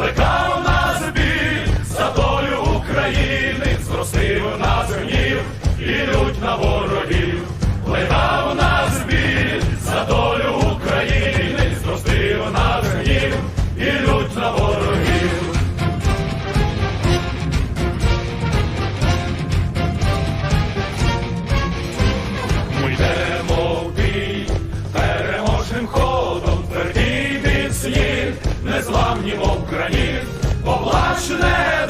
Плекав на біль за долю України, зростив на гнів і лють на ворогів, Плекав на біль за долю України, зростив нас гнів і лють на ворогів. незламні, мов граніт, поплачне.